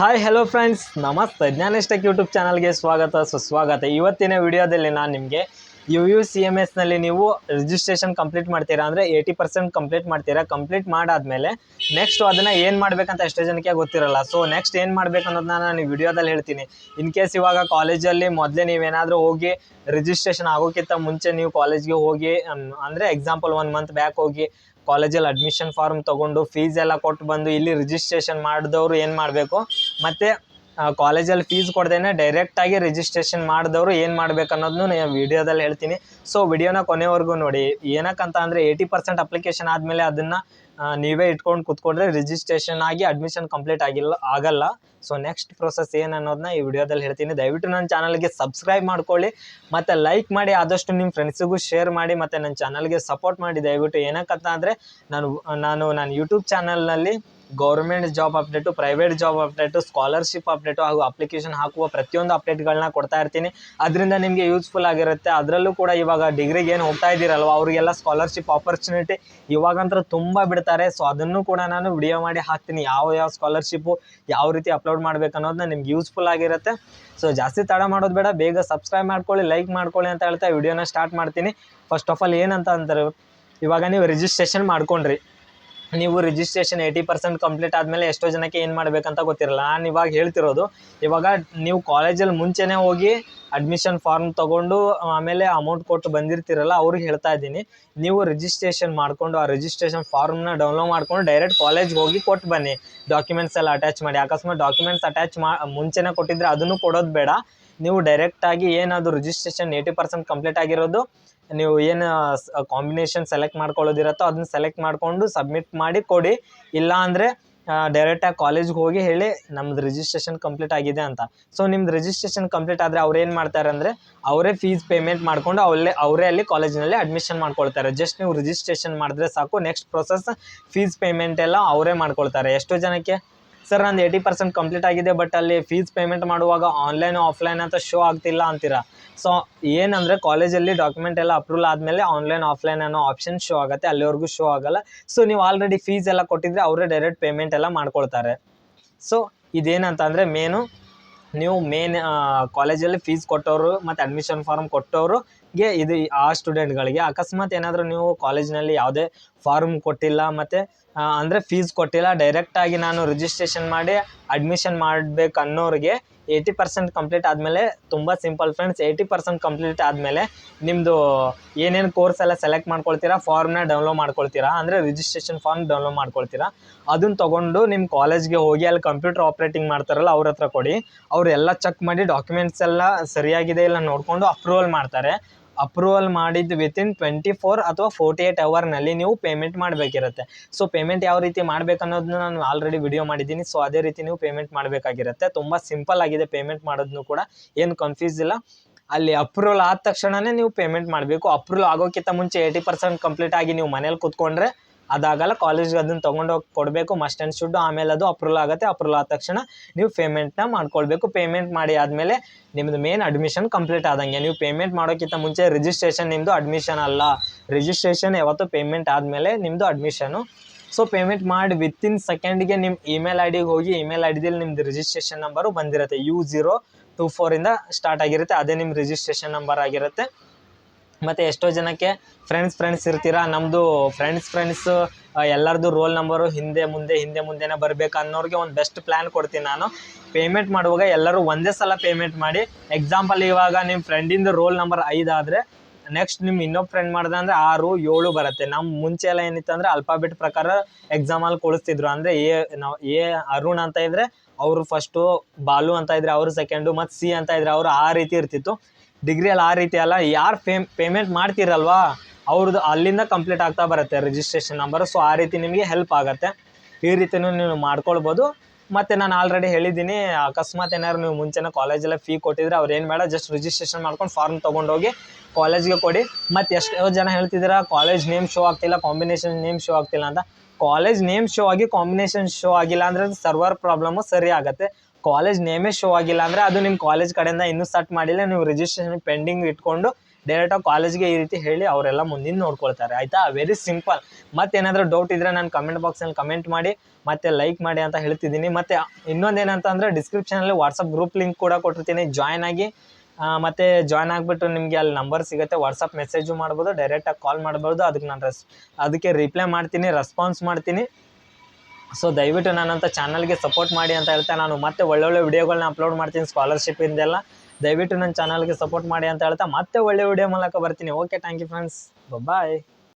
Hi hello friends ನಮಸ್ತೆ. ಜ್ಞಾನಿಷ್ಟಕ್ YouTube ಚಾನಲ್ಗೆ ಸ್ವಾಗತ. ಸುಸ್ವಾಗತ ಇವತ್ತಿನ ವಿಡಿಯೋದಲ್ಲಿ ನಾನು ನಿಮಗೆ ಯು ಯು ಸಿ ಎಂ ಎಸ್ನಲ್ಲಿ ನೀವು ರಿಜಿಸ್ಟ್ರೇಷನ್ ಕಂಪ್ಲೀಟ್ ಮಾಡ್ತೀರಾ ಅಂದರೆ ಏಯ್ಟಿ ಪರ್ಸೆಂಟ್ ಕಂಪ್ಲೀಟ್ ಮಾಡ್ತೀರಾ? ಕಂಪ್ಲೀಟ್ ಮಾಡಾದಮೇಲೆ ನೆಕ್ಸ್ಟ್ ಅದನ್ನು ಏನು ಮಾಡಬೇಕಂತ ಎಷ್ಟೋ ಜನಕ್ಕೆ ಗೊತ್ತಿರಲ್ಲ. ಸೊ ನೆಕ್ಸ್ಟ್ ಏನು ಮಾಡಬೇಕು ಅನ್ನೋದನ್ನ ನಾನು ವಿಡಿಯೋದಲ್ಲಿ ಹೇಳ್ತೀನಿ. ಇನ್ ಕೇಸ್ ಇವಾಗ ಕಾಲೇಜಲ್ಲಿ ಮೊದಲೇ ನೀವೇನಾದರೂ ಹೋಗಿ ರಿಜಿಸ್ಟ್ರೇಷನ್ ಆಗೋಕ್ಕಿಂತ ಮುಂಚೆ ನೀವು ಕಾಲೇಜ್ಗೆ ಹೋಗಿ ಅಂದರೆ ಎಕ್ಸಾಂಪಲ್ ಒನ್ ಮಂತ್ ಬ್ಯಾಕ್ ಹೋಗಿ ಕಾಲೇಜಲ್ಲಿ ಅಡ್ಮಿಷನ್ ಫಾರ್ಮ್ ತೊಗೊಂಡು ಫೀಸ್ ಎಲ್ಲ ಕೊಟ್ಟು ಬಂದು ಇಲ್ಲಿ ರಿಜಿಸ್ಟ್ರೇಷನ್ ಮಾಡಿದವರು ಏನು ಮಾಡಬೇಕು? ಮತ್ತು ಕಾಲೇಜಲ್ಲಿ ಫೀಸ್ ಕೊಡ್ದೇನೆ ಡೈರೆಕ್ಟಾಗಿ ರಿಜಿಸ್ಟ್ರೇಷನ್ ಮಾಡಿದವರು ಏನು ಮಾಡ್ಬೇಕು ಅನ್ನೋದನ್ನು ನಾನು ವಿಡಿಯೋದಲ್ಲಿ ಹೇಳ್ತೀನಿ. ಸೊ ವಿಡಿಯೋನ ಕೊನೆವರೆಗೂ ನೋಡಿ. ಏನಕ್ಕಂತ ಅಂದರೆ ಏಯ್ಟಿ ಪರ್ಸೆಂಟ್ ಅಪ್ಲಿಕೇಶನ್ ಆದಮೇಲೆ ಅದನ್ನು ನೀವೇ ಇಟ್ಕೊಂಡು ಕೂತ್ಕೊಂಡ್ರೆ ರಿಜಿಸ್ಟ್ರೇಷನ್ ಆಗಿ ಅಡ್ಮಿಷನ್ ಕಂಪ್ಲೀಟ್ ಆಗಿಲ್ಲ, ಆಗಲ್ಲ. ಸೊ ನೆಕ್ಸ್ಟ್ ಪ್ರೊಸೆಸ್ ಏನು ಅನ್ನೋದನ್ನ ಈ ವಿಡಿಯೋದಲ್ಲಿ ಹೇಳ್ತೀನಿ. ದಯವಿಟ್ಟು ನನ್ನ ಚಾನಲ್ಗೆ ಸಬ್ಸ್ಕ್ರೈಬ್ ಮಾಡ್ಕೊಳ್ಳಿ. ಮತ್ತು ಲೈಕ್ ಮಾಡಿ, ಆದಷ್ಟು ನಿಮ್ಮ ಫ್ರೆಂಡ್ಸಿಗೂ ಶೇರ್ ಮಾಡಿ, ಮತ್ತು ನನ್ನ ಚಾನಲ್ಗೆ ಸಪೋರ್ಟ್ ಮಾಡಿ. ದಯವಿಟ್ಟು ಏನಕ್ಕಂತ ಅಂದರೆ ನಾನು ನಾನು ನಾನು ಯೂಟ್ಯೂಬ್ ಚಾನಲ್ನಲ್ಲಿ government job update private job update scholarship update ಹಾಗೂ ಅಪ್ಲಿಕೇಶನ್ ಹಾಕುವ ಪ್ರತಿಯೊಂದು ಅಪ್ಡೇಟ್ಗಳನ್ನ ಕೊಡ್ತಾ ಇರ್ತೀನಿ. ಅದರಿಂದ ನಿಮಗೆ ಯೂಸ್ಫುಲ್ ಆಗಿರುತ್ತೆ. ಅದರಲ್ಲೂ ಕೂಡ ಇವಾಗ ಡಿಗ್ರಿಗೆ ಏನು ಹೋಗ್ತಾ ಇದ್ದೀರಲ್ವ? ಅವರಿಗೆಲ್ಲ ಸ್ಕಾಲರ್ಶಿಪ್ ಆಪರ್ಚುನಿಟಿ ಇವಾಗಂತೂ ತುಂಬ ಬಿಡ್ತಾರೆ. ಸೊ ಅದನ್ನು ಕೂಡ ನಾನು ವಿಡಿಯೋ ಮಾಡಿ ಹಾಕ್ತೀನಿ. ಯಾವ ಯಾವ ಸ್ಕಾಲರ್ಶಿಪ್ಪು ಯಾವ ರೀತಿ ಅಪ್ಲೋಡ್ ಮಾಡ್ಬೇಕು ಅನ್ನೋದನ್ನ ನಿಮ್ಗೆ ಯೂಸ್ಫುಲ್ ಆಗಿರುತ್ತೆ. ಸೊ ಜಾಸ್ತಿ ತಡ ಮಾಡೋದು ಬೇಡ. ಬೇಗ ಸಬ್ಸ್ಕ್ರೈಬ್ ಮಾಡ್ಕೊಳ್ಳಿ ಲೈಕ್ ಮಾಡ್ಕೊಳ್ಳಿ ಅಂತ ಹೇಳ್ತಾ ವಿಡಿಯೋನ ಸ್ಟಾರ್ಟ್ ಮಾಡ್ತೀನಿ. ಫಸ್ಟ್ ಆಫ್ ಆಲ್ ಏನಂತ ಅಂತಾರೆ ಇವಾಗ ನೀವು ರಿಜಿಸ್ಟ್ರೇಷನ್ ಮಾಡ್ಕೊಂಡ್ರಿ. ನೀವು ರಿಜಿಸ್ಟ್ರೇಷನ್ ಏಯ್ಟಿ ಪರ್ಸೆಂಟ್ ಕಂಪ್ಲೀಟ್ ಆದಮೇಲೆ ಎಷ್ಟೋ ಜನಕ್ಕೆ ಏನು ಮಾಡಬೇಕಂತ ಗೊತ್ತಿರಲ್ಲ. ನಾನು ಇವಾಗ ಹೇಳ್ತಿರೋದು, ಇವಾಗ ನೀವು ಕಾಲೇಜಲ್ಲಿ ಮುಂಚೆನೇ ಹೋಗಿ ಅಡ್ಮಿಷನ್ ಫಾರ್ಮ್ ತೊಗೊಂಡು ಆಮೇಲೆ ಅಮೌಂಟ್ ಕೊಟ್ಟು ಬಂದಿರ್ತೀರಲ್ಲ, ಅವ್ರಿಗೆ ಹೇಳ್ತಾ ಇದ್ದೀನಿ. ನೀವು ರಿಜಿಸ್ಟ್ರೇಷನ್ ಮಾಡಿಕೊಂಡು ಆ ರಿಜಿಸ್ಟ್ರೇಷನ್ ಫಾರ್ಮ್ನ ಡೌನ್ಲೋಡ್ ಮಾಡ್ಕೊಂಡು ಡೈರೆಕ್ಟ್ ಕಾಲೇಜ್ಗೆ ಹೋಗಿ ಕೊಟ್ಟು ಬನ್ನಿ. ಡಾಕ್ಯುಮೆಂಟ್ಸ್ ಎಲ್ಲ ಅಟ್ಯಾಚ್ ಮಾಡಿ. ಅಕಸ್ಮಾತ್ ಡಾಕ್ಯುಮೆಂಟ್ಸ್ ಅಟ್ಯಾಚ್ ಮಾ, ಮುಂಚೆನೇ ಕೊಟ್ಟಿದ್ರೆ ಅದನ್ನು ಕೊಡೋದು ಬೇಡ. ನೀವು ಡೈರೆಕ್ಟಾಗಿ ಏನಾದರೂ ರಿಜಿಸ್ಟ್ರೇಷನ್ ಏಯ್ಟಿ ಪರ್ಸೆಂಟ್ ಕಂಪ್ಲೀಟ್ ಆಗಿರೋದು, ನೀವು ಏನು ಕಾಂಬಿನೇಷನ್ ಸೆಲೆಕ್ಟ್ ಮಾಡ್ಕೊಳ್ಳೋದಿರತ್ತೋ ಅದನ್ನ ಸೆಲೆಕ್ಟ್ ಮಾಡಿಕೊಂಡು ಸಬ್ಮಿಟ್ ಮಾಡಿ ಕೊಡಿ. ಇಲ್ಲ ಅಂದರೆ ಡೈರೆಕ್ಟಾಗಿ ಕಾಲೇಜ್ಗೆ ಹೋಗಿ ಹೇಳಿ ನಮ್ದು ರಿಜಿಸ್ಟ್ರೇಷನ್ ಕಂಪ್ಲೀಟ್ ಆಗಿದೆ ಅಂತ. ಸೊ ನಿಮ್ದು ರಿಜಿಸ್ಟ್ರೇಷನ್ ಕಂಪ್ಲೀಟ್ ಆದರೆ ಅವ್ರು ಏನು ಮಾಡ್ತಾರೆ ಅಂದರೆ, ಅವರೇ ಫೀಸ್ ಪೇಮೆಂಟ್ ಮಾಡಿಕೊಂಡು ಅವಲ್ಲೇ ಅವರೇ ಅಲ್ಲಿ ಕಾಲೇಜಿನಲ್ಲಿ ಅಡ್ಮಿಷನ್ ಮಾಡ್ಕೊಳ್ತಾರೆ. ಜಸ್ಟ್ ನೀವು ರಿಜಿಸ್ಟ್ರೇಷನ್ ಮಾಡಿದ್ರೆ ಸಾಕು ನೆಕ್ಸ್ಟ್ ಪ್ರೊಸೆಸ್ ಫೀಸ್ ಪೇಮೆಂಟ್ ಎಲ್ಲ ಅವರೇ ಮಾಡ್ಕೊಳ್ತಾರೆ. ಎಷ್ಟೋ ಜನಕ್ಕೆ ಸರ್, ನಂದು ಏಯ್ಟಿ ಪರ್ಸೆಂಟ್ ಕಂಪ್ಲೀಟ್ ಆಗಿದೆ ಬಟ್ ಅಲ್ಲಿ ಫೀಸ್ ಪೇಮೆಂಟ್ ಮಾಡುವಾಗ ಆನ್ಲೈನ್ ಆಫ್ಲೈನ್ ಅಂತ ಶೋ ಆಗ್ತಿಲ್ಲ ಅಂತೀರಾ. ಸೊ ಏನಂದರೆ ಕಾಲೇಜಲ್ಲಿ ಡಾಕ್ಯುಮೆಂಟ್ ಎಲ್ಲ ಅಪ್ರೂವಲ್ ಆದಮೇಲೆ ಆನ್ಲೈನ್ ಆಫ್ಲೈನ್ ಅನ್ನೋ ಆಪ್ಷನ್ ಶೋ ಆಗುತ್ತೆ, ಅಲ್ಲಿವರೆಗೂ ಶೋ ಆಗಲ್ಲ. ಸೊ ನೀವು ಆಲ್ರೆಡಿ ಫೀಸ್ ಎಲ್ಲ ಕೊಟ್ಟಿದ್ರೆ ಅವರೇ ಡೈರೆಕ್ಟ್ ಪೇಮೆಂಟ್ ಎಲ್ಲ ಮಾಡ್ಕೊಳ್ತಾರೆ. ಸೊ ಇದೇನಂತಂದರೆ ಮೇನು ನೀವು ಮೇನ್ ಕಾಲೇಜಲ್ಲಿ ಫೀಸ್ ಕೊಟ್ಟವರು ಮತ್ತು ಅಡ್ಮಿಷನ್ ಫಾರ್ಮ್ ಕೊಟ್ಟವ್ರಿಗೆ ಇದು ಆ ಸ್ಟೂಡೆಂಟ್ಗಳಿಗೆ ಅಕಸ್ಮಾತ್ ಏನಾದರೂ ನೀವು ಕಾಲೇಜ್ನಲ್ಲಿ ಯಾವುದೇ ಫಾರ್ಮ್ ಕೊಟ್ಟಿಲ್ಲ, ಮತ್ತು ಅಂದರೆ ಫೀಸ್ ಕೊಟ್ಟಿಲ್ಲ. ಡೈರೆಕ್ಟಾಗಿ ನಾನು ರಿಜಿಸ್ಟ್ರೇಷನ್ ಮಾಡಿ ಅಡ್ಮಿಷನ್ ಮಾಡಬೇಕು ಅನ್ನೋರಿಗೆ ಏಯ್ಟಿ ಪರ್ಸೆಂಟ್ ಕಂಪ್ಲೀಟ್ ಆದಮೇಲೆ ತುಂಬ simple friends eighty percent complete ಆದಮೇಲೆ ನಿಮ್ಮದು ಏನೇನು ಕೋರ್ಸ್ ಎಲ್ಲ ಸೆಲೆಕ್ಟ್ ಮಾಡ್ಕೊಳ್ತೀರಾ ಫಾರ್ಮ್ನ ಡೌನ್ಲೋಡ್ ಮಾಡ್ಕೊಳ್ತೀರಾ, ಅಂದರೆ ರಿಜಿಸ್ಟ್ರೇಷನ್ ಫಾರ್ಮ್ ಡೌನ್ಲೋಡ್ ಮಾಡ್ಕೊಳ್ತೀರಾ ಅದನ್ನು ತೊಗೊಂಡು ನಿಮ್ಮ ಕಾಲೇಜ್ಗೆ ಹೋಗಿ ಅಲ್ಲಿ ಕಂಪ್ಯೂಟರ್ ಆಪ್ರೇಟಿಂಗ್ ಮಾಡ್ತಾರಲ್ಲ ಅವ್ರ ಹತ್ರ ಕೊಡಿ. ಅವರೆಲ್ಲ ಚೆಕ್ ಮಾಡಿ ಡಾಕ್ಯುಮೆಂಟ್ಸ್ ಎಲ್ಲ ಸರಿಯಾಗಿದೆ ಇಲ್ಲ ನೋಡಿಕೊಂಡು ಅಪ್ರೂವಲ್ ಮಾಡ್ತಾರೆ. ಅಪ್ರೂವಲ್ ಮಾಡಿದ್ದು ವಿತಿನ್ ಟ್ವೆಂಟಿ ಫೋರ್ ಅಥವಾ ಫೋರ್ಟಿ ಏಯ್ಟ್ ಅವರ್ನಲ್ಲಿ ನೀವು ಪೇಮೆಂಟ್ ಮಾಡಬೇಕಿರುತ್ತೆ. ಸೊ ಪೇಮೆಂಟ್ ಯಾವ ರೀತಿ ಮಾಡಬೇಕು ಅನ್ನೋದನ್ನ ನಾನು ಆಲ್ರೆಡಿ ವಿಡಿಯೋ ಮಾಡಿದ್ದೀನಿ. ಸೊ ಅದೇ ರೀತಿ ನೀವು ಪೇಮೆಂಟ್ ಮಾಡಬೇಕಾಗಿರುತ್ತೆ. ತುಂಬ ಸಿಂಪಲ್ ಆಗಿದೆ ಪೇಮೆಂಟ್ ಮಾಡೋದನ್ನು ಕೂಡ. ಏನು ಕನ್ಫ್ಯೂಸ್ ಇಲ್ಲ. ಅಲ್ಲಿ ಅಪ್ರೂವಲ್ ಆದ ತಕ್ಷಣವೇ ನೀವು ಪೇಮೆಂಟ್ ಮಾಡಬೇಕು. ಅಪ್ರೂವಲ್ ಆಗೋಕ್ಕಿಂತ ಮುಂಚೆ ಏಯ್ಟಿ ಪರ್ಸೆಂಟ್ ಕಂಪ್ಲೀಟ್ ಆಗಿ ನೀವು ಮನೇಲಿ ಕೂತ್ಕೊಂಡ್ರೆ ಅದಾಗಲ್ಲ ಕಾಲೇಜ್ಗೆ ಅದನ್ನು ತೊಗೊಂಡೋಗಿ ಕೊಡಬೇಕು ಮಸ್ಟ್ ಆ್ಯಂಡ್ ಶುಡ್ ಆಮೇಲೆ ಅದು ಅಪ್ರೂವಲ್ ಆಗುತ್ತೆ. ಅಪ್ರೂವಲ್ ಆದ ತಕ್ಷಣ ನೀವು ಪೇಮೆಂಟ್ನ ಮಾಡ್ಕೊಳ್ಬೇಕು. ಪೇಮೆಂಟ್ ಮಾಡಿ ಆದಮೇಲೆ ನಿಮ್ಮದು ಮೇನ್ ಅಡ್ಮಿಷನ್ ಕಂಪ್ಲೀಟ್ ಆದಂಗೆ. ನೀವು ಪೇಮೆಂಟ್ ಮಾಡೋಕ್ಕಿಂತ ಮುಂಚೆ ರಿಜಿಸ್ಟ್ರೇಷನ್ ನಿಮ್ಮದು ಅಡ್ಮಿಷನ್ ಅಲ್ಲ. ರಿಜಿಸ್ಟ್ರೇಷನ್ ಯಾವತ್ತು ಪೇಮೆಂಟ್ ಆದಮೇಲೆ ನಿಮ್ಮದು ಅಡ್ಮಿಷನು ಸೊ ಪೇಮೆಂಟ್ ಮಾಡಿ ವಿತಿನ್ ಸೆಕೆಂಡಿಗೆ ನಿಮ್ಮ ಇಮೇಲ್ ಐ ಡಿಗೆ ಹೋಗಿ ಇಮೇಲ್ ಐ ಡಿದಲ್ಲಿ ನಿಮ್ಮದು ರಿಜಿಸ್ಟ್ರೇಷನ್ ನಂಬರು ಬಂದಿರುತ್ತೆ. ಯು ಜೀರೋ ಟು ಫೋರಿಂದ ಸ್ಟಾರ್ಟ್ ಆಗಿರುತ್ತೆ. ಅದೇ ನಿಮ್ಮ ರಿಜಿಸ್ಟ್ರೇಷನ್ ನಂಬರ್ ಆಗಿರುತ್ತೆ. ಮತ್ತು ಎಷ್ಟೋ ಜನಕ್ಕೆ ಫ್ರೆಂಡ್ಸ್ ಫ್ರೆಂಡ್ಸ್ ಇರ್ತೀರಾ? ನಮ್ಮದು ಫ್ರೆಂಡ್ಸ್ ಫ್ರೆಂಡ್ಸು ಎಲ್ಲರದು ರೋಲ್ ನಂಬರು ಹಿಂದೆ ಮುಂದೆ, ಹಿಂದೆ ಮುಂದೆನೇ ಬರಬೇಕು ಅನ್ನೋರಿಗೆ ಒಂದು ಬೆಸ್ಟ್ ಪ್ಲ್ಯಾನ್ ಕೊಡ್ತೀನಿ ನಾನು. ಪೇಮೆಂಟ್ ಮಾಡುವಾಗ ಎಲ್ಲರೂ ಒಂದೇ ಸಲ ಪೇಮೆಂಟ್ ಮಾಡಿ ಎಕ್ಸಾಂಪಲ್ ಇವಾಗ ನಿಮ್ಮ ಫ್ರೆಂಡಿಂದು ರೋಲ್ ನಂಬರ್ ಐದಾದರೆ ನೆಕ್ಸ್ಟ್ ನಿಮ್ಮ ಇನ್ನೊಬ್ಬ ಫ್ರೆಂಡ್ ಮಾಡಿದೆ ಅಂದರೆ ಆರು, ಏಳು ಬರುತ್ತೆ. ನಮ್ಮ ಮುಂಚೆ ಎಲ್ಲ ಏನಿತ್ತು ಅಂದರೆ ಅಲ್ಫಾಬೆಟ್ ಪ್ರಕಾರ ಎಕ್ಸಾಮಲ್ಲಿ ಕೊಡಿಸ್ತಿದ್ರು. ಅಂದರೆ ಎ, ನಾವು ಎ, ಅರುಣ್ ಅಂತ ಇದ್ದರೆ ಅವರು ಫಸ್ಟು ಬಾಲು ಅಂತ ಇದ್ರೆ ಅವರು ಸೆಕೆಂಡು ಮತ್ತು ಸಿ ಅಂತ ಇದ್ರೆ ಅವರು ಆ ರೀತಿ ಇರ್ತಿತ್ತು. ಡಿಗ್ರಿಯಲ್ಲಿ ಆ ರೀತಿ ಅಲ್ಲ, ಯಾರು ಫೇಮ್ ಪೇಮೆಂಟ್ ಮಾಡ್ತೀರಲ್ವಾ ಅವ್ರದ್ದು ಅಲ್ಲಿಂದ ಕಂಪ್ಲೀಟ್ ಆಗ್ತಾ ಬರುತ್ತೆ ರಿಜಿಸ್ಟ್ರೇಷನ್ ನಂಬರು ಸೊ ಆ ರೀತಿ ನಿಮಗೆ ಹೆಲ್ಪ್ ಆಗುತ್ತೆ. ಈ ರೀತಿಯೂ ನೀವು ಮಾಡ್ಕೊಳ್ಬೋದು. ಮತ್ತು ನಾನು ಆಲ್ರೆಡಿ ಹೇಳಿದ್ದೀನಿ, ಅಕಸ್ಮಾತ್ ಏನಾದ್ರು ನೀವು ಮುಂಚೆನೇ ಕಾಲೇಜೆಲ್ಲ ಫೀ ಕೊಟ್ಟಿದ್ರೆ ಅವ್ರು ಏನು ಬೇಡ ಜಸ್ಟ್ ರಿಜಿಸ್ಟ್ರೇಷನ್ ಮಾಡ್ಕೊಂಡು ಫಾರ್ಮ್ ತೊಗೊಂಡೋಗಿ ಕಾಲೇಜ್ಗೆ ಕೊಡಿ. ಮತ್ತು ಎಷ್ಟೋ ಜನ ಹೇಳ್ತಿದ್ದೀರ ಕಾಲೇಜ್ ನೇಮ್ ಶೋ ಆಗ್ತಿಲ್ಲ ಕಾಂಬಿನೇಷನ್ ನೇಮ್ ಶೋ ಆಗ್ತಿಲ್ಲ ಅಂತ. ಕಾಲೇಜ್ ನೇಮ್ ಶೋ ಆಗಿ ಕಾಂಬಿನೇಷನ್ ಶೋ ಆಗಿಲ್ಲ ಅಂದರೆ ಸರ್ವರ್ ಪ್ರಾಬ್ಲಮ್ಮು ಸರಿ ಆಗುತ್ತೆ. ಕಾಲೇಜ್ ನೇಮೇ ಶೋ ಆಗಿಲ್ಲ ಅಂದರೆ ಅದು ನಿಮ್ಮ ಕಾಲೇಜ್ ಕಡೆಯಿಂದ ಇನ್ನೂ ಸ್ಟಾರ್ಟ್ ಮಾಡಿಲ್ಲ. ನೀವು ರಿಜಿಸ್ಟ್ರೇಷನ್ ಪೆಂಡಿಂಗ್ ಇಟ್ಕೊಂಡು ಡೈರೆಕ್ಟಾಗಿ ಕಾಲೇಜ್ಗೆ ಈ ರೀತಿ ಹೇಳಿ ಅವರೆಲ್ಲ ಮುಂದಿನ ನೋಡ್ಕೊಳ್ತಾರೆ. ಆಯಿತಾ? ವೆರಿ ಸಿಂಪಲ್ ಮತ್ತೇನಾದರೂ ಡೌಟ್ ಇದ್ದರೆ ನಾನು ಕಮೆಂಟ್ ಬಾಕ್ಸಲ್ಲಿ ಕಮೆಂಟ್ ಮಾಡಿ, ಮತ್ತೆ ಲೈಕ್ ಮಾಡಿ ಅಂತ ಹೇಳ್ತಿದ್ದೀನಿ. ಮತ್ತು ಇನ್ನೊಂದೇನಂತಂದರೆ ಡಿಸ್ಕ್ರಿಪ್ಷನಲ್ಲಿ ವಾಟ್ಸಪ್ ಗ್ರೂಪ್ ಲಿಂಕ್ ಕೂಡ ಕೊಟ್ಟಿರ್ತೀನಿ. ಜಾಯ್ನ್ ಆಗಿ ಮತ್ತು ಮತ್ತೆ ಜಾಯ್ನ್ ಆಗಿಬಿಟ್ಟು ನಿಮಗೆ ಅಲ್ಲಿ ನಂಬರ್ ಸಿಗುತ್ತೆ. ವಾಟ್ಸಪ್ ಮೆಸೇಜು ಮಾಡ್ಬೋದು ಡೈರೆಕ್ಟಾಗಿ ಕಾಲ್ ಮಾಡ್ಬೋದು. ಅದಕ್ಕೆ ನಾನು ರೆಸ್ ಅದಕ್ಕೆ ರಿಪ್ಲೈ ಮಾಡ್ತೀನಿ ರೆಸ್ಪಾನ್ಸ್ ಮಾಡ್ತೀನಿ. ಸೊ ದಯವಿಟ್ಟು ನನ್ನಂಥ ಚಾನಲ್ಗೆ ಸಪೋರ್ಟ್ ಮಾಡಿ ಅಂತ ಹೇಳ್ತಾ ನಾನು ಮತ್ತೆ ಒಳ್ಳೊಳ್ಳೆ ವಿಡಿಯೋಗಳನ್ನ ಅಪ್ಲೋಡ್ ಮಾಡ್ತೀನಿ ಸ್ಕಾಲರ್ಶಿಪ್ಪಿಂದೆಲ್ಲ ದಯವಿಟ್ಟು ನನ್ನ ಚಾನಲ್ಗೆ ಸಪೋರ್ಟ್ ಮಾಡಿ ಅಂತ ಹೇಳ್ತಾ ಮತ್ತೆ ಒಳ್ಳೆ ವಿಡಿಯೋ ಮೂಲಕ ಬರ್ತೀನಿ. Okay thank you friends bye